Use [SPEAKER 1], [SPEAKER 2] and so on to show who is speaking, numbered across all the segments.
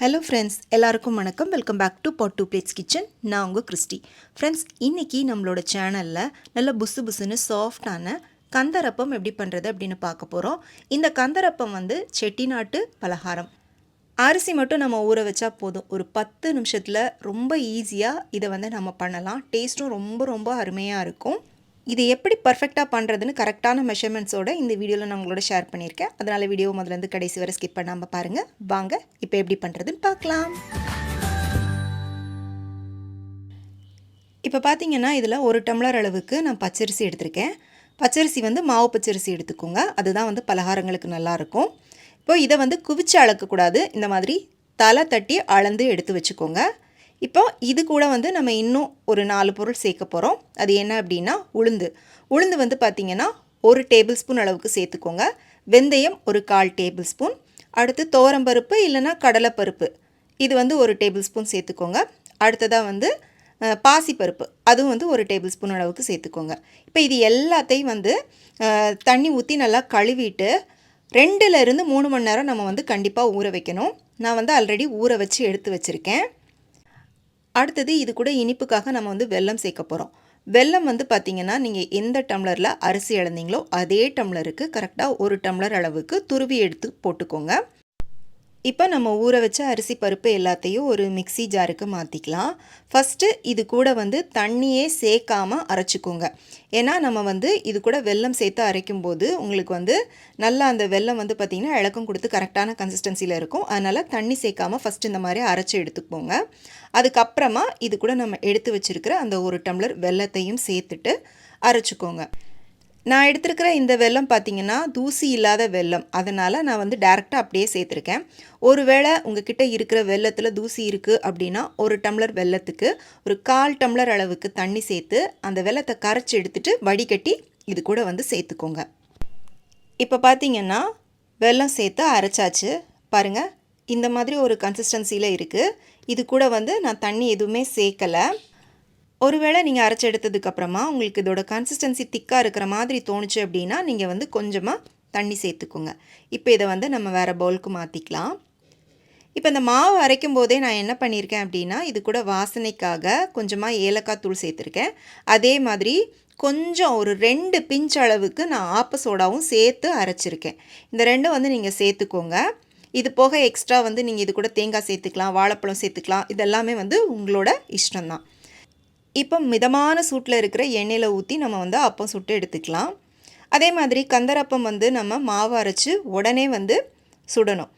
[SPEAKER 1] Hello friends எல்லாருக்கும் வணக்கம். Welcome back to pot two plates kitchen நான் உங்கள் கிறிஸ்டி. ஃப்ரெண்ட்ஸ் இன்றைக்கி நம்மளோட சேனலில் நல்ல புசு புசுன்னு சாஃப்டான கந்தரப்பம் எப்படி பண்ணுறது அப்படின்னு பார்க்க போகிறோம் இந்த கந்தரப்பம் வந்து செட்டிநாட்டு பலகாரம். அரிசி மட்டும் நம்ம ஊற வச்சா போதும். ஒரு பத்து நிமிஷத்தில் ரொம்ப ஈஸியாக இதை வந்து நம்ம பண்ணலாம். டேஸ்ட்டும் ரொம்ப ரொம்ப அருமையாக இருக்கும். இது எப்படி பர்ஃபெக்டாக பண்ணுறதுன்னு கரெக்டான மெஷர்மெண்ட்ஸோட இந்த வீடியோவில் நான் உங்களோட ஷேர் பண்ணியிருக்கேன். அதனால் வீடியோ முதலேருந்து கடைசி வரை ஸ்கிப் பண்ணாமல் பாருங்கள் வாங்க இப்போ எப்படி பண்ணுறதுன்னு பார்க்கலாம். இப்போ பார்த்தீங்கன்னா இதில் ஒரு டம்ளர் அளவுக்கு நான் பச்சரிசி எடுத்திருக்கேன். பச்சரிசி வந்து மாவு பச்சரிசி எடுத்துக்கோங்க. அதுதான் வந்து பலகாரங்களுக்கு நல்லாயிருக்கும். இப்போது இதை வந்து குவிச்சு அளக்கக்கூடாது. இந்த மாதிரி தலை தட்டி அளந்து எடுத்து வச்சுக்கோங்க. இப்போ இது கூட வந்து நம்ம இன்னும் ஒரு நாலு பொருள் சேர்க்க போகிறோம் அது என்ன அப்படின்னா உளுந்து. உளுந்து வந்து பார்த்திங்கன்னா ஒரு டேபிள் ஸ்பூன் அளவுக்கு சேர்த்துக்கோங்க. வெந்தயம் ஒரு கால் டேபிள் ஸ்பூன் அடுத்து தோரம்பருப்பு இல்லைன்னா கடலைப்பருப்பு இது வந்து ஒரு டேபிள் ஸ்பூன் சேர்த்துக்கோங்க. அடுத்ததாக வந்து பாசிப்பருப்பு அதுவும் வந்து ஒரு டேபிள் ஸ்பூன் அளவுக்கு சேர்த்துக்கோங்க. இப்போ இது எல்லாத்தையும் வந்து தண்ணி ஊற்றி நல்லா கழுவிட்டு ரெண்டுலேருந்து மூணு மணி நேரம் நம்ம வந்து கண்டிப்பாக ஊற வைக்கணும். நான் வந்து ஆல்ரெடி ஊற வச்சு எடுத்து வச்சுருக்கேன். அடுத்தது இது கூட இனிப்புக்காக நம்ம வந்து வெல்லம் சேர்க்க போகிறோம் வெல்லம் வந்து பார்த்திங்கன்னா நீங்கள் எந்த டம்ளரில் அரிசி இழந்தீங்களோ அதே டம்ளருக்கு கரெக்டாக ஒரு டம்ளர் அளவுக்கு துருவி எடுத்து போட்டுக்கோங்க. இப்போ நம்ம ஊற வச்ச அரிசி பருப்பு எல்லாத்தையும் ஒரு மிக்சி ஜாருக்கு மாற்றிக்கலாம் ஃபஸ்ட்டு இது கூட வந்து தண்ணியே சேர்க்காமல் அரைச்சிக்கோங்க. ஏன்னா நம்ம வந்து இது கூட வெல்லம் சேர்த்து அரைக்கும் போது உங்களுக்கு வந்து நல்லா அந்த வெல்லம் வந்து பார்த்திங்கன்னா இழக்கம் கொடுத்து கரெக்டான கன்சிஸ்டன்சியில் இருக்கும். அதனால் தண்ணி சேர்க்காமல் ஃபஸ்ட்டு இந்த மாதிரி அரைச்சி எடுத்துக்கோங்க. அதுக்கப்புறமா இது கூட நம்ம எடுத்து வச்சுருக்கிற அந்த ஒரு டம்ளர் வெல்லத்தையும் சேர்த்துட்டு அரைச்சிக்கோங்க. நான் எடுத்திருக்கிற இந்த வெள்ளம் பார்த்திங்கன்னா தூசி இல்லாத வெள்ளம் அதனால் நான் வந்து டேரெக்டாக அப்படியே சேர்த்துருக்கேன். ஒருவேளை உங்ககிட்ட இருக்கிற வெள்ளத்தில் தூசி இருக்குது அப்படின்னா ஒரு டம்ளர் வெள்ளத்துக்கு ஒரு கால் டம்ளர் அளவுக்கு தண்ணி சேர்த்து அந்த வெள்ளத்தை கரைச்சி எடுத்துகிட்டு வடிகட்டி இது கூட வந்து சேர்த்துக்கோங்க. இப்போ பார்த்திங்கன்னா வெல்லம் சேர்த்து அரைச்சாச்சு. பாருங்கள் இந்த மாதிரி ஒரு கன்சிஸ்டன்சியில் இருக்குது இது கூட வந்து நான் தண்ணி எதுவுமே சேர்க்கலை. ஒருவேளை நீங்கள் அரைச்சி எடுத்ததுக்கப்புறமா உங்களுக்கு இதோட கன்சிஸ்டன்சி திக்காக இருக்கிற மாதிரி தோணுச்சு அப்படின்னா நீங்கள் வந்து கொஞ்சமாக தண்ணி சேர்த்துக்கோங்க. இப்போ இதை வந்து நம்ம வேறு பவுலுக்கு மாற்றிக்கலாம் இப்போ இந்த மாவு அரைக்கும் போதே நான் என்ன பண்ணியிருக்கேன் அப்படின்னா இது கூட வாசனைக்காக கொஞ்சமாக ஏலக்காய் தூள் சேர்த்துருக்கேன். அதே மாதிரி கொஞ்சம் ஒரு ரெண்டு பிஞ்ச் அளவுக்கு நான் ஆப்ப சோடாவும் சேர்த்து அரைச்சிருக்கேன். இந்த ரெண்டும் வந்து நீங்கள் சேர்த்துக்கோங்க. இது போக எக்ஸ்ட்ரா வந்து நீங்கள் இது கூட தேங்காய் சேர்த்துக்கலாம் வாழைப்பழம் சேர்த்துக்கலாம் இதெல்லாமே வந்து உங்களோட இஷ்டம்தான். இப்போ மிதமான சூட்டில் இருக்கிற எண்ணெயில் ஊற்றி நம்ம வந்து அப்பம் சுட்டு எடுத்துக்கலாம். அதே மாதிரி கந்தரப்பம் வந்து நம்ம மாவு அரைச்சி உடனே வந்து சுடணும்.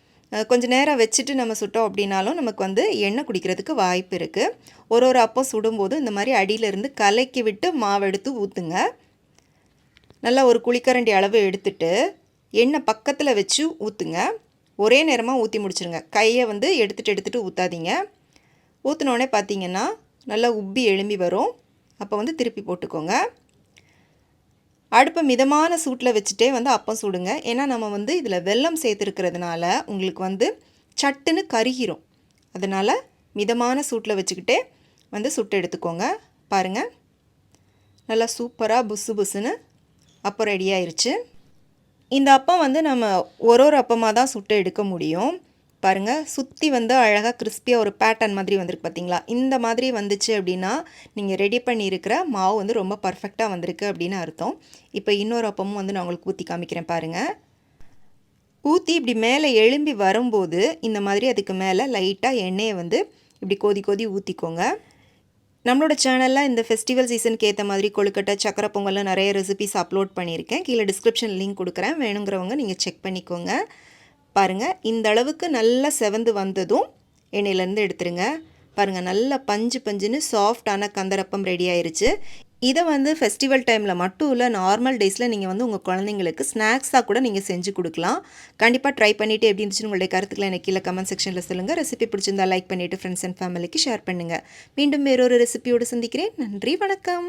[SPEAKER 1] கொஞ்சம் நேரம் வச்சுட்டு நம்ம சுட்டோம் அப்படின்னாலும் நமக்கு வந்து எண்ணெய் குடிக்கிறதுக்கு வாய்ப்பு இருக்குது ஒரு ஒரு அப்பம் சுடும்போது இந்த மாதிரி அடியிலேருந்து கலக்கி விட்டு மாவு எடுத்து ஊற்றுங்க நல்லா ஒரு குளிக்கரண்டி அளவு எடுத்துட்டு எண்ணெய் பக்கத்தில் வச்சு ஊற்றுங்க ஒரே நேரமாக ஊற்றி முடிச்சுருங்க. கையை வந்து எடுத்துகிட்டு எடுத்துகிட்டு ஊற்றாதீங்க ஊற்றினோடனே பார்த்தீங்கன்னா நல்லா உப்பி எழும்பி வரும். அப்போ வந்து திருப்பி போட்டுக்கோங்க. அடுப்பை மிதமான சூட்டில் வச்சுட்டே வந்து அப்பம் சுடுங்க. ஏன்னா நம்ம வந்து இதில் வெல்லம் சேர்த்துருக்கிறதுனால உங்களுக்கு வந்து சட்டுன்னு கருகிரும். அதனால் மிதமான சூட்டில் வச்சுக்கிட்டே வந்து சுட்டு எடுத்துக்கோங்க. பாருங்கள் நல்லா சூப்பராக புசு புசுன்னு அப்போ ரெடி ஆயிடுச்சு இந்த அப்பம் வந்து நம்ம ஒரு ஒரு அப்பமாக தான் சுட்டு எடுக்க முடியும். பாருங்கள் சுற்றி வந்து அழகாக கிறிஸ்பியாக ஒரு பேட்டர்ன் மாதிரி வந்திருக்கு பார்த்தீங்களா இந்த மாதிரி வந்துச்சு அப்படின்னா நீங்கள் ரெடி பண்ணியிருக்கிற மாவு வந்து ரொம்ப பர்ஃபெக்டாக வந்திருக்கு அப்படின்னு அர்த்தம். இப்போ இன்னொரு அப்பமும் வந்து நான் உங்களுக்கு ஊற்றி காமிக்கிறேன் பாருங்கள் ஊற்றி இப்படி மேலே எழும்பி வரும்போது இந்த மாதிரி அதுக்கு மேலே லைட்டாக எண்ணெயை வந்து இப்படி கோதி கோதி ஊற்றிக்கோங்க நம்மளோட சேனலில் இந்த ஃபெஸ்டிவல் சீசனுக்கு ஏற்ற மாதிரி கொழுக்கட்டை சக்கரை பொங்கல்லாம் நிறைய ரெசிபிஸ் அப்லோட் பண்ணியிருக்கேன். கீழே டிஸ்கிரிப்ஷன் லிங்க் கொடுக்குறேன். வேணுங்கிறவங்க நீங்கள் செக் பண்ணிக்கோங்க. பாருங்கள் இந்த அளவுக்கு நல்லா செவந்து வந்ததும் எண்ணெயிலேருந்து எடுத்துருங்க. பாருங்கள் நல்லா பஞ்சு பஞ்சுன்னு சாஃப்டான கந்தரப்பம் ரெடி ஆயிடுச்சு இதை வந்து ஃபெஸ்டிவல் டைமில் மட்டும் இல்லை நார்மல் டேஸில் நீங்கள் வந்து உங்கள் குழந்தைங்களுக்கு ஸ்நாக்ஸாக கூட நீங்கள் செஞ்சு கொடுக்கலாம். கண்டிப்பாக ட்ரை பண்ணிவிட்டு எப்படி இருந்துச்சுன்னு உங்களுடைய கருத்துக்களை எனக்கு கீழே கமெண்ட் செக்ஷனில் சொல்லுங்கள் ரெசிபி பிடிச்சிருந்தா லைக் பண்ணிவிட்டு ஃப்ரெண்ட்ஸ் அண்ட் ஃபேமிலிக்கு ஷேர் பண்ணுங்கள் மீண்டும் வேறொரு ரெசிபியோடு சந்திக்கிறேன். நன்றி வணக்கம்.